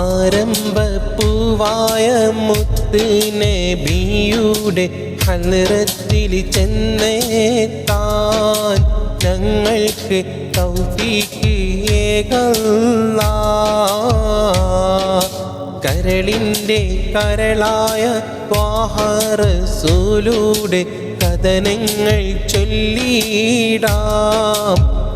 ആരംഭപ്പൂവായ ബിയുടെ നബിയുടെ ഹലറത്തിൽ താൻ ഞങ്ങൾക്ക് തൗഫീക്ക് കരളിന്റെ കരളായ ത്വാഹറസൂലൂടെ കഥനങ്ങൾ ചൊല്ലിടാം.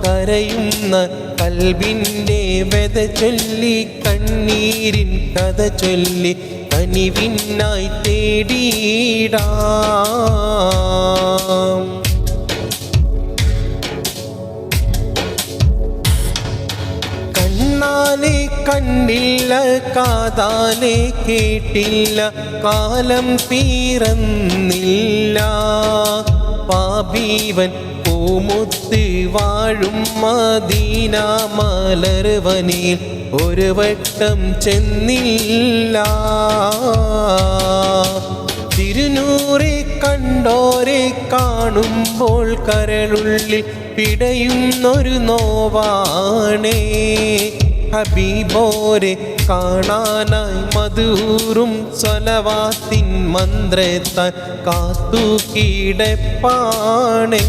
കരയുന്ന കൽവിന്റെ വെത ചൊല്ലി കണ്ണീരിൻ കഥ ചൊല്ലി കനിവിനായി തേടിയിടാം കണ്ണാലെ കണ്ടില്ല കാതാലെ കേട്ടില്ല കാലം തീരന്നില്ല പാപീവൻ പൂമുത്ത് വാഴും മദീന മലർവനിൽ ഒരു വട്ടം ചെന്നില്ല. തിരുനൂറെ കണ്ടോരെ കാണുമ്പോൾ കരളുള്ളിൽ പിടയുന്നൊരു നോവാണേ. ഹബീബോരെ കാണാനായി മധൂറും സ്വലവാത്തിൻ മന്ത്രത്താൻ കാത്തു കീടപ്പാണേ.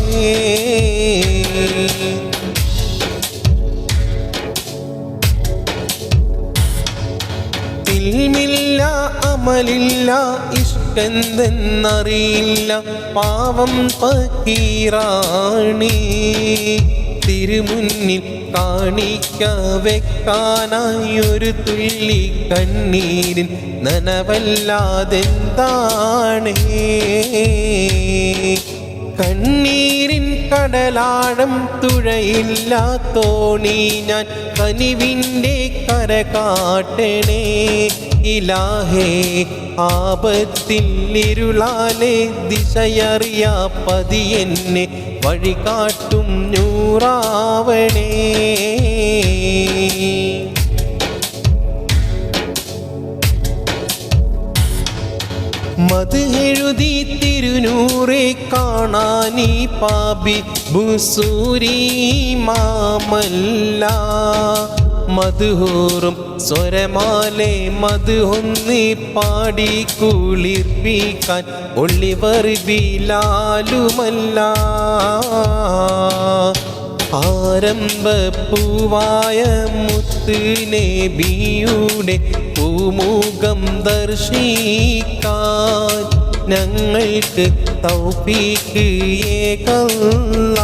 ഇൽമില്ല അമലില്ല ഇഷ്ടെന്തെന്നറിയില്ല പാവം പക്കീറാണി തിരുമുന്നിൽ കാണിക്ക വെക്കാനായി ഒരു തുള്ളി കണ്ണീരിൻ നനവല്ലാതെന്താണേ? കണ്ണീരിൻ കടലാഴം തുഴയില്ല തോണി ഞാൻ കനിവിന്റെ കര കാട്ടണേ. ഇലാഹേ ആപത്തിൽ ഇരുളാലെ ദിശയറിയാ പതി വഴി കാട്ടും നൂറാവണേ. മത് എഴുതി തിരുനൂറെ കാണാനീ പാപി ബുസൂരി മാമല്ല. മധുഹൂറും സ്വരമാലെ മധു ഒന്നി പാടി കുളിർപ്പിക്കാൻ ഒളിവർ ബിലാലുമല്ല പൂവായ മുത്ത് നബിയുടെ പൂമുഖം ദർശിക്കാൻ ഞങ്ങൾക്ക് തൗഫീക്ക് ഏകല്ലാ.